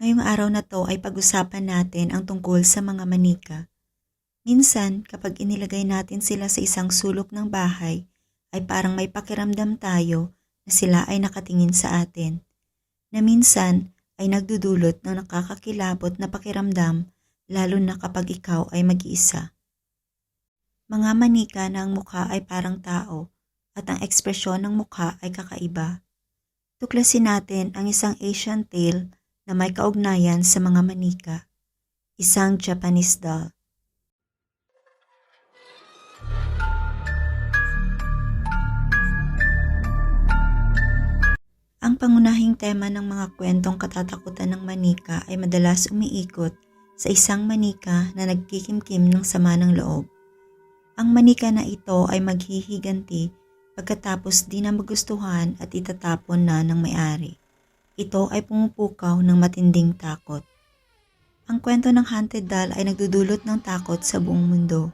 Ngayong araw na to ay pag-usapan natin ang tungkol sa mga manika. Minsan, kapag inilagay natin sila sa isang sulok ng bahay, ay parang may pakiramdam tayo na sila ay nakatingin sa atin. Na minsan ay nagdudulot ng nakakakilabot na pakiramdam lalo na kapag ikaw ay mag-iisa. Mga manika na ang mukha ay parang tao at ang ekspresyon ng mukha ay kakaiba. Tuklasin natin ang isang Asian tale na may kaugnayan sa mga manika, isang Japanese doll. Ang pangunahing tema ng mga kwentong katatakutan ng manika ay madalas umiikot sa isang manika na nagkikimkim ng sama ng loob. Ang manika na ito ay maghihiganti pagkatapos di na magustuhan at itatapon na ng may-ari. Ito ay pumupukaw ng matinding takot. Ang kwento ng haunted doll ay nagdudulot ng takot sa buong mundo.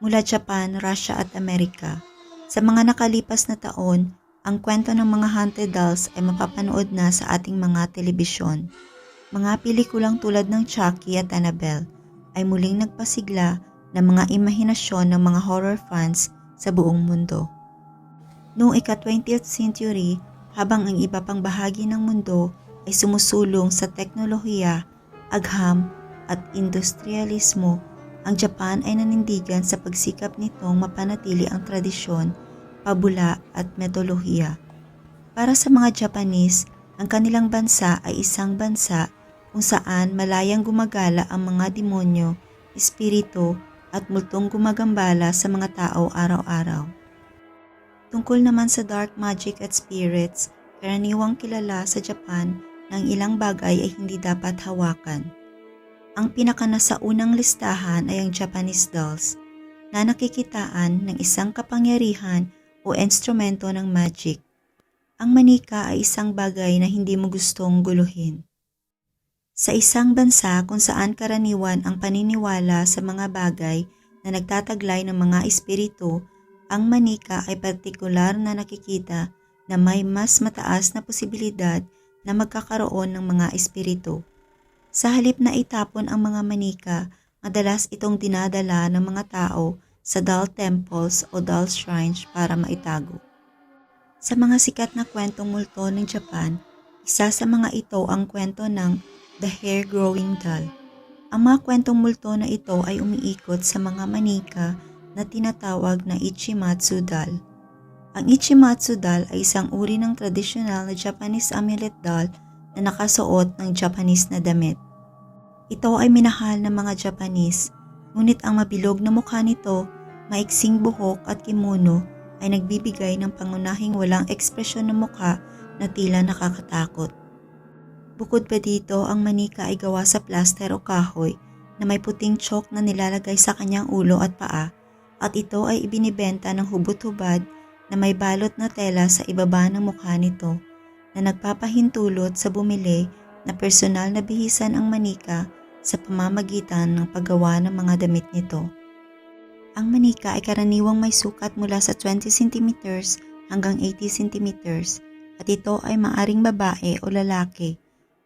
Mula Japan, Russia at Amerika. Sa mga nakalipas na taon, ang kwento ng mga haunted dolls ay mapapanood na sa ating mga telebisyon. Mga pelikulang tulad ng Chucky at Annabelle ay muling nagpasigla ng mga imahinasyon ng mga horror fans sa buong mundo. Noong ika-20th century, habang ang iba pang bahagi ng mundo ay sumusulong sa teknolohiya, agham at industrialismo, ang Japan ay nanindigan sa pagsikap nitong mapanatili ang tradisyon, pabula at metolohiya. Para sa mga Japanese, ang kanilang bansa ay isang bansa kung saan malayang gumagala ang mga demonyo, espiritu at multong gumagambala sa mga tao araw-araw. Tungkol naman sa dark magic at spirits, karaniwang kilala sa Japan ang ilang bagay ay hindi dapat hawakan. Ang pinakana unang listahan ay ang Japanese dolls na nakikitaan ng isang kapangyarihan o instrumento ng magic. Ang manika ay isang bagay na hindi mo gustong guluhin. Sa isang bansa kung saan karaniwan ang paniniwala sa mga bagay na nagtataglay ng mga espiritu, ang manika ay partikular na nakikita na may mas mataas na posibilidad na magkakaroon ng mga espiritu. Sa halip na itapon ang mga manika, madalas itong dinadala ng mga tao sa doll temples o doll shrines para maitago. Sa mga sikat na kwentong multo ng Japan, isa sa mga ito ang kwento ng The Hair Growing Doll. Ang mga kwentong multo na ito ay umiikot sa mga manika na tinatawag na Ichimatsu doll. Ang Ichimatsu doll ay isang uri ng tradisyonal na Japanese amulet doll na nakasuot ng Japanese na damit. Ito ay minahal ng mga Japanese, ngunit ang mabilog na mukha nito, maiksing buhok at kimono ay nagbibigay ng pangunahing walang ekspresyon ng mukha na tila nakakatakot. Bukod pa dito, ang manika ay gawa sa plaster o kahoy na may puting chalk na nilalagay sa kanyang ulo at paa at ito ay ibinibenta ng hubot-hubad na may balot na tela sa ibaba ng mukha nito na nagpapahintulot sa bumili na personal na bihisan ang manika sa pamamagitan ng paggawa ng mga damit nito. Ang manika ay karaniwang may sukat mula sa 20 cm hanggang 80 cm at ito ay maaring babae o lalaki.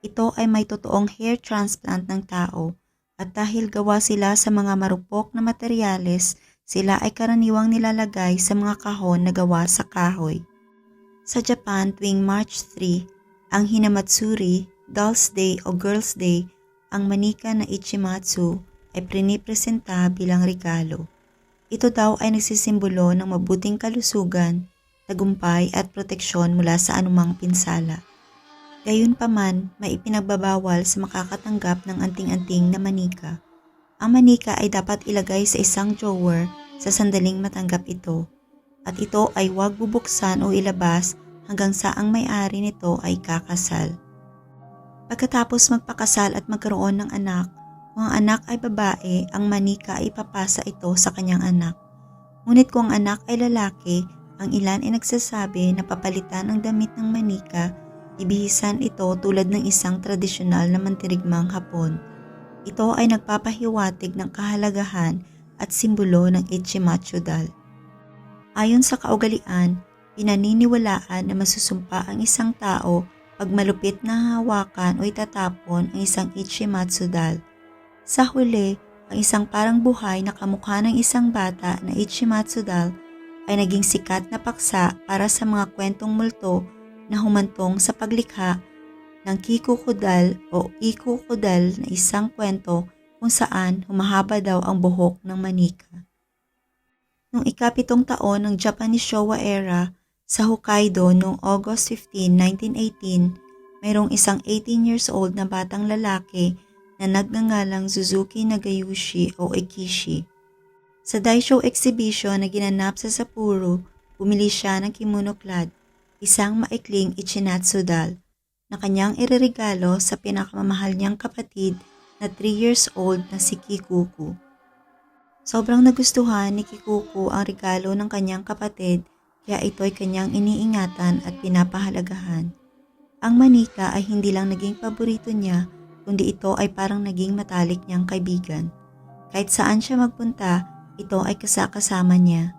Ito ay may totoong hair transplant ng tao at dahil gawa sila sa mga marupok na materyales, sila ay karaniwang nilalagay sa mga kahon na gawa sa kahoy. Sa Japan tuwing March 3, ang Hinamatsuri, Doll's Day o Girl's Day, ang manika na Ichimatsu ay prinipresenta bilang regalo. Ito daw ay nagsisimbolo ng mabuting kalusugan, tagumpay at proteksyon mula sa anumang pinsala. Gayunpaman, may ipinagbabawal sa makakatanggap ng anting-anting na manika. Ang manika ay dapat ilagay sa isang drawer sa sandaling matanggap ito at ito ay huwag bubuksan o ilabas hanggang sa ang may-ari nito ay kakasal. Pagkatapos magpakasal at magkaroon ng anak, kung ang anak ay babae, ang manika ay ipapasa ito sa kanyang anak. Ngunit kung ang anak ay lalaki, ang ilan ay nagsasabi na papalitan ang damit ng manika, ibihisan ito tulad ng isang tradisyonal na mantirigmang hapon. Ito ay nagpapahiwatig ng kahalagahan at simbolo ng Ichimatsu doll. Ayon sa kaugalian, pinaniniwalaan na masusumpa ang isang tao pag malupit na hawakan o itatapon ang isang Ichimatsu doll. Sa huli, ang isang parang buhay na kamukha ng isang bata na Ichimatsu doll ay naging sikat na paksa para sa mga kwentong multo na humantong sa paglikha ng Kikukudal o Ikukudal na isang kwento kung saan humahaba daw ang buhok ng manika. Noong ikapitong taon ng Japanese Showa era sa Hokkaido noong August 15, 1918, mayroong isang 18 years old na batang lalaki na nagngangalang Suzuki Nagayushi o Ekishi. Sa Daisho exhibition na ginanap sa Sapporo, bumili siya ng kimono clad, isang maikling Ichinatsu doll na kanyang ireregalo sa pinakamamahal niyang kapatid na 3 years old na si Kikuku. Sobrang nagustuhan ni Kikuku ang regalo ng kanyang kapatid kaya ito'y kanyang iniingatan at pinapahalagahan. Ang manika ay hindi lang naging paborito niya kundi ito ay parang naging matalik niyang kaibigan. Kahit saan siya magpunta, ito ay kasakasama niya.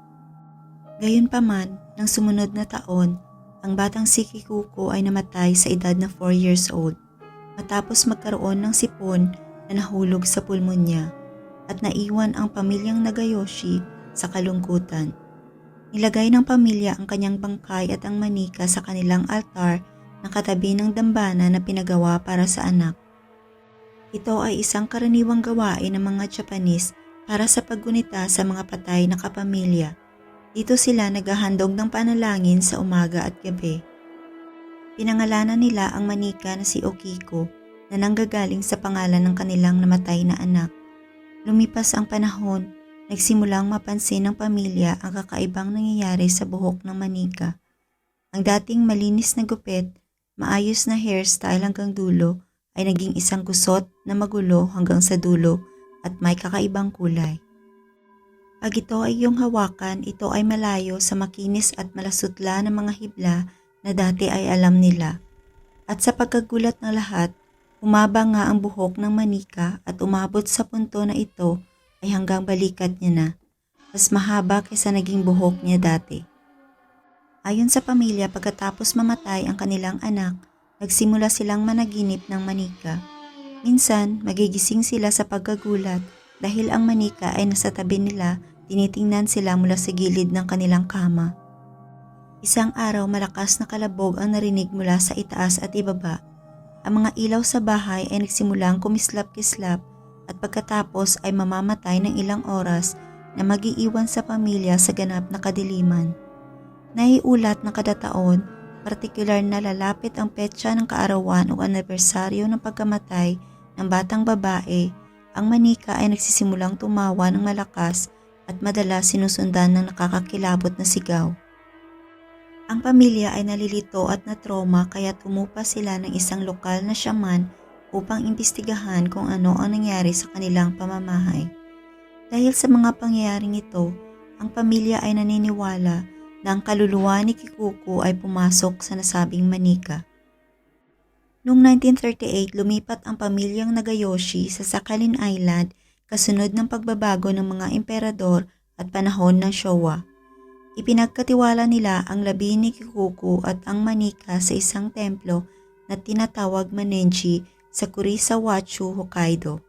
Gayunpaman, nang sumunod na taon, ang batang si Kikuko ay namatay sa edad na 4 years old matapos magkaroon ng sipon na nahulog sa pulmonya at naiwan ang pamilyang Nagayoshi sa kalungkutan. Nilagay ng pamilya ang kanyang bangkay at ang manika sa kanilang altar na katabi ng dambana na pinagawa para sa anak. Ito ay isang karaniwang gawain ng mga Japanese para sa paggunita sa mga patay na kapamilya. Dito sila naghahandog ng panalangin sa umaga at gabi. Pinangalanan nila ang manika na si Okiko na nanggagaling sa pangalan ng kanilang namatay na anak. Lumipas ang panahon, nagsimulang mapansin ng pamilya ang kakaibang nangyayari sa buhok ng manika. Ang dating malinis na gupit, maayos na hairstyle hanggang dulo ay naging isang kusot na magulo hanggang sa dulo at may kakaibang kulay. Pag ito ay iyong hawakan, ito ay malayo sa makinis at malasutla ng mga hibla na dati ay alam nila. At sa pagkagulat ng lahat, umaba nga ang buhok ng manika at umabot sa punto na ito ay hanggang balikat niya na. Mas mahaba kaysa naging buhok niya dati. Ayon sa pamilya, pagkatapos mamatay ang kanilang anak, nagsimula silang managinip ng manika. Minsan, magigising sila sa pagkagulat dahil ang manika ay nasa tabi nila Tinitingnan sila mula sa gilid ng kanilang kama. Isang araw malakas na kalabog ang narinig mula sa itaas at ibaba. Ang mga ilaw sa bahay ay nagsimulang kumislap-kislap at pagkatapos ay mamamatay ng ilang oras na magiiwan sa pamilya sa ganap na kadiliman. Naiulat na kada taon, partikular na lalapit ang petsa ng kaarawan o anibersaryo ng pagkamatay ng batang babae, ang manika ay nagsisimulang tumawa ng malakas at madalas sinusundan ng nakakakilabot na sigaw. Ang pamilya ay nalilito at na-trauma kaya tumupa sila ng isang lokal na shaman upang imbestigahan kung ano ang nangyari sa kanilang pamamahay. Dahil sa mga pangyayaring ito, ang pamilya ay naniniwala na ang kaluluwa ni Kikuko ay pumasok sa nasabing manika. Noong 1938, lumipat ang pamilyang Nagayoshi sa Sakhalin Island kasunod ng pagbabago ng mga emperador at panahon ng Showa. Ipinagkatiwala nila ang labi ni Kikuku at ang manika sa isang templo na tinatawag Manenji sa Kurisawachu, Hokkaido.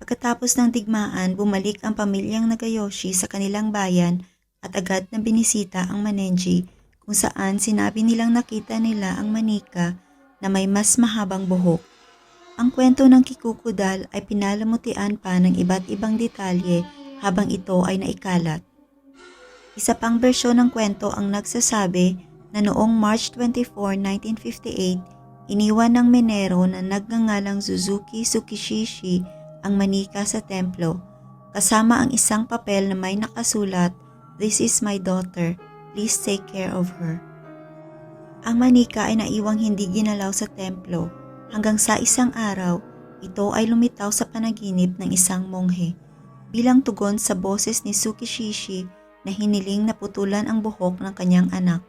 Pagkatapos ng digmaan, bumalik ang pamilyang Nagayoshi sa kanilang bayan at agad na binisita ang Manenji kung saan sinabi nilang nakita nila ang manika na may mas mahabang buhok ang kwento ng kikukudal ay pinalamutian pa ng iba't ibang detalye habang ito ay naikalat. Isa pang bersyon ng kwento ang nagsasabi na noong March 24, 1958, iniwan ng Menero na nagngangalang Suzuki Tsukishishi ang manika sa templo. Kasama ang isang papel na may nakasulat, This is my daughter, please take care of her. Ang manika ay naiwang hindi ginalaw sa templo. Hanggang sa isang araw, ito ay lumitaw sa panaginip ng isang monghe. Bilang tugon sa boses ni Tsukishishi na hiniling na putulan ang buhok ng kanyang anak.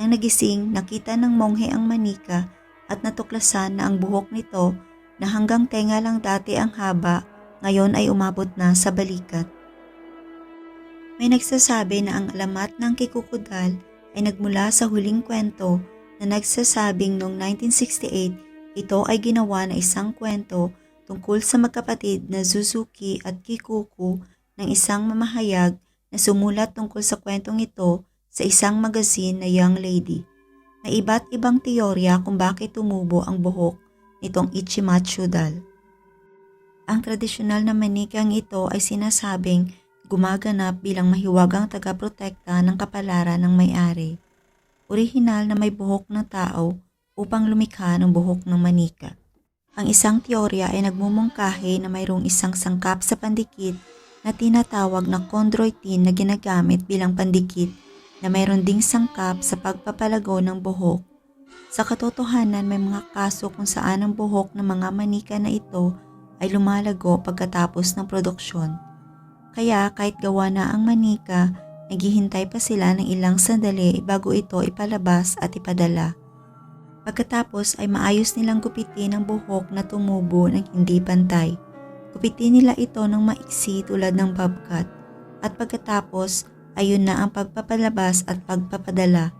Nang nagising, nakita ng monghe ang manika at natuklasan na ang buhok nito na hanggang tenga lang dati ang haba, ngayon ay umabot na sa balikat. May nagsasabi na ang alamat ng kikukudal ay nagmula sa huling kwento na nagsasabing noong 1968 ito ay ginawa na isang kwento tungkol sa magkapatid na Suzuki at Kikuku ng isang mamahayag na sumulat tungkol sa kwentong ito sa isang magazine na Young Lady. May iba't ibang teorya kung bakit tumubo ang buhok nitong Ichimatsu dal. Ang tradisyonal na manikang ito ay sinasabing gumaganap bilang mahiwagang tagaprotekta ng kapalaran ng may-ari. Orihinal na may buhok ng tao upang lumikha ng buhok ng manika. Ang isang teorya ay nagmumungkahi na mayroong isang sangkap sa pandikit na tinatawag na chondroitin na ginagamit bilang pandikit na mayroon ding sangkap sa pagpapalago ng buhok. Sa katotohanan may mga kaso kung saan ang buhok ng mga manika na ito ay lumalago pagkatapos ng produksyon. Kaya kahit gawa na ang manika, naghihintay pa sila ng ilang sandali bago ito ipalabas at ipadala. Pagkatapos ay maayos nilang gupitin ang buhok na tumubo ng hindi pantay. Gupitin nila ito ng maiksi tulad ng bobcat at pagkatapos ayun na ang pagpapalabas at pagpapadala.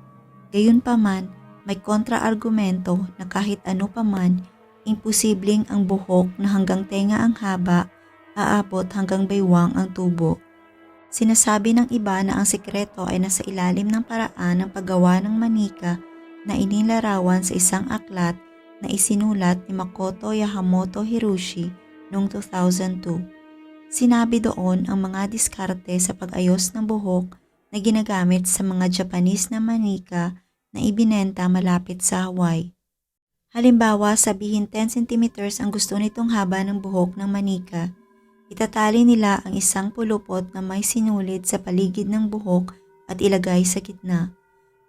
Gayunpaman, may kontraargumento na kahit ano paman, imposibleng ang buhok na hanggang tenga ang haba, aabot hanggang baywang ang tubo. Sinasabi ng iba na ang sikreto ay nasa ilalim ng paraan ng paggawa ng manika na inilarawan sa isang aklat na isinulat ni Makoto Yamamoto Hiroshi noong 2002. Sinabi doon ang mga diskarte sa pag-ayos ng buhok na ginagamit sa mga Japanese na manika na ibinenta malapit sa Hawaii. Halimbawa, sabihin 10 cm ang gusto nitong haba ng buhok ng manika. Itatali nila ang isang pulupot na may sinulid sa paligid ng buhok at ilagay sa gitna.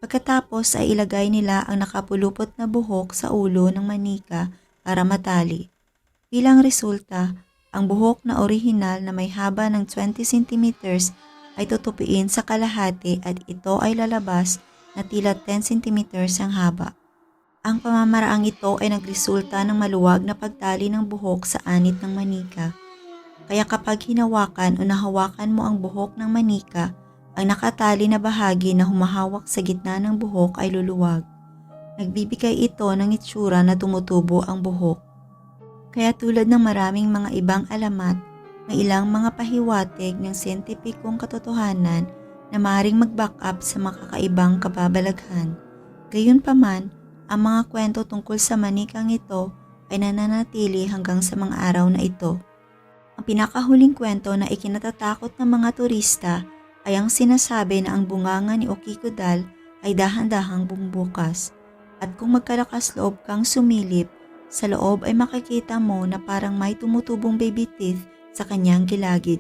Pagkatapos ay ilagay nila ang nakapulupot na buhok sa ulo ng manika para matali. Bilang resulta, ang buhok na orihinal na may haba ng 20 cm ay tutupiin sa kalahati at ito ay lalabas na tila 10 cm ang haba. Ang pamamaraang ito ay nagresulta ng maluwag na pagtali ng buhok sa anit ng manika. Kaya kapag hinawakan o nahawakan mo ang buhok ng manika, ang nakatali na bahagi na humahawak sa gitna ng buhok ay luluwag. Nagbibigay ito ng itsura na tumutubo ang buhok. Kaya tulad ng maraming mga ibang alamat, may ilang mga pahiwatig ng siyentipikong katotohanan na maring mag-back up sa makakaibang kababalaghan. Gayunpaman, ang mga kwento tungkol sa manikang ito ay nananatili hanggang sa mga araw na ito. Ang pinakahuling kwento na ikinatatakot ng mga turista ay ang sinasabi na ang bunganga ni Okiko-dal ay dahan-dahang bumubukas. At kung magkalakas loob kang sumilip, sa loob ay makikita mo na parang may tumutubong baby teeth sa kanyang gilagid.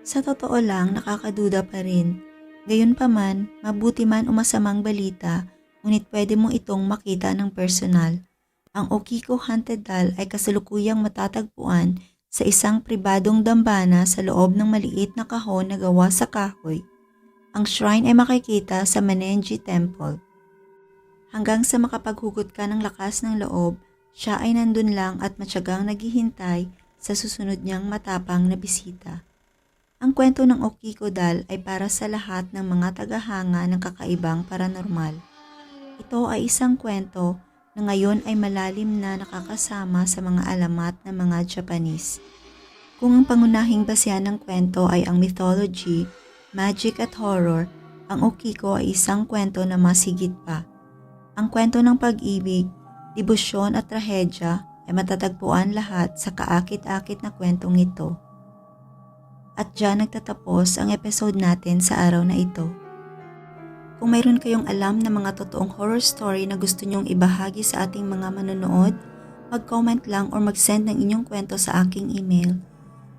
Sa totoo lang, nakakaduda pa rin. Gayunpaman, mabuti man o masamang balita, ngunit pwede mo itong makita ng personal. Ang Okiko Haunted Doll ay kasalukuyang matatagpuan sa isang pribadong dambana sa loob ng maliit na kahon na gawa sa kahoy. Ang shrine ay makikita sa Manenji Temple. Hanggang sa makapaghugot ka ng lakas ng loob, siya ay nandun lang at matyagang naghihintay sa susunod niyang matapang na bisita. Ang kwento ng Okiko Dal ay para sa lahat ng mga tagahanga ng kakaibang paranormal. Ito ay isang kwento na ngayon ay malalim na nakakasama sa mga alamat ng mga Japanese. Kung ang pangunahing basyan ng kwento ay ang mythology, magic at horror, ang Okiko ay isang kwento na masigit pa. Ang kwento ng pag-ibig, debosyon at trahedya ay matatagpuan lahat sa kaakit-akit na kwentong ito. At dyan nagtatapos ang episode natin sa araw na ito. Kung mayroon kayong alam na mga totoong horror story na gusto nyong ibahagi sa ating mga manonood, mag-comment lang or mag-send ng inyong kwento sa aking email.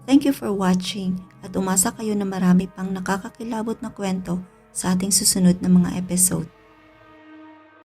Thank you for watching at umasa kayo na marami pang nakakakilabot na kwento sa ating susunod na mga episode.